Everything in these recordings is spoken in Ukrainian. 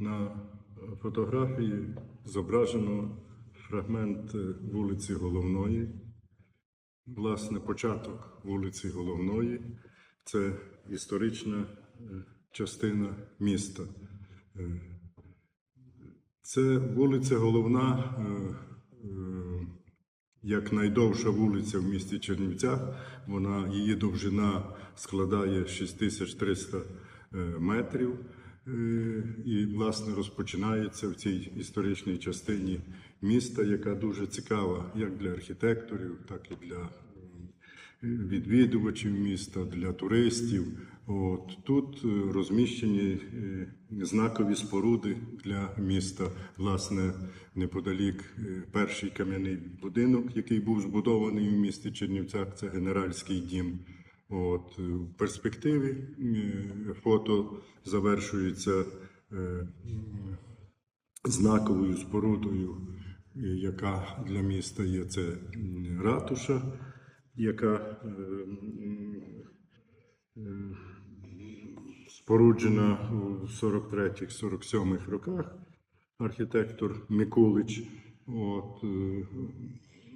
На фотографії зображено фрагмент е, вулиці Головної. Власне, початок вулиці Головної це історична е, частина міста. Е, Це вулиця Головна, е, е, як найдовша вулиця в місті Чернівцях. Вона, її довжина складає 6300 е, метрів. І, власне, розпочинається в цій історичній частині міста, яка дуже цікава як для архітекторів, так і для відвідувачів міста, для туристів. От тут е, розміщені е, знакові споруди для міста. Власне, неподалік е, перший кам'яний будинок, який був збудований в місті Чернівцях, це генеральський дім. От в перспективі фото завершується знаковою спорудою, е, яка для міста є це ратуша, яка е, е, споруджена у 43-47 роках. Архітектор Микулич. От, е,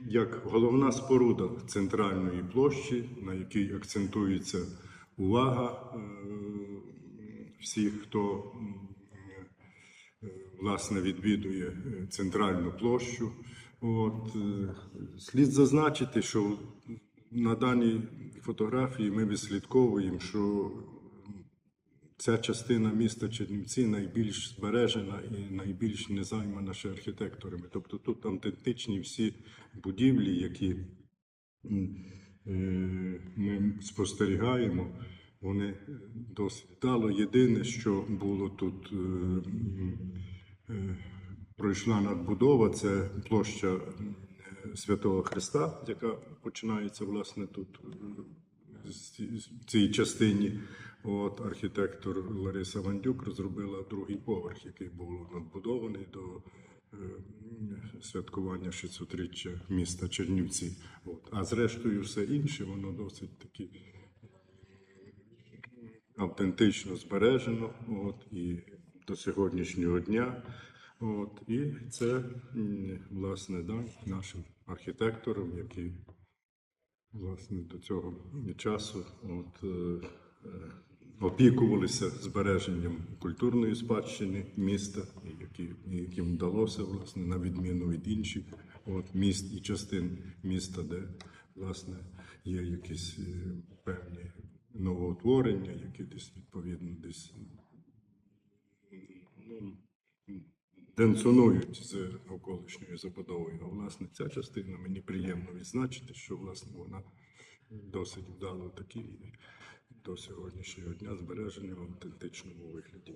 як головна споруда центральної площі, на якій акцентується увага е, всіх, хто е, власне відвідує е, центральну площу. От, е, слід зазначити, що на даній фотографії ми відслідковуємо, що ця частина міста Чернівці найбільш збережена і найбільш не займана ще архітекторами. Тобто тут автентичні всі будівлі, які е, ми спостерігаємо, вони досить вдало. Єдине, що було тут. е, е, Пройшла надбудова, це площа е, Святого Христа, яка починається власне тут в цій частині. От архітектор Лариса Вандюк розробила другий поверх, який був надбудований до святкування 600-річчя міста Чернівці. От. А зрештою, все інше, воно досить таки автентично збережено. От, і до сьогоднішнього дня. От, і це власне дань нашим архітекторам, які власне до цього часу от, е, е, опікувалися збереженням культурної спадщини міста, які, яким вдалося власне на відміну від інших от, міст і частин міста, де власне є якісь е, певні новоутворення, які десь відповідно десь ну, денсонують з околишньою забудовою. А власне ця частина мені приємно відзначити, що власне вона досить вдало такі до сьогоднішнього дня збережена в автентичному вигляді.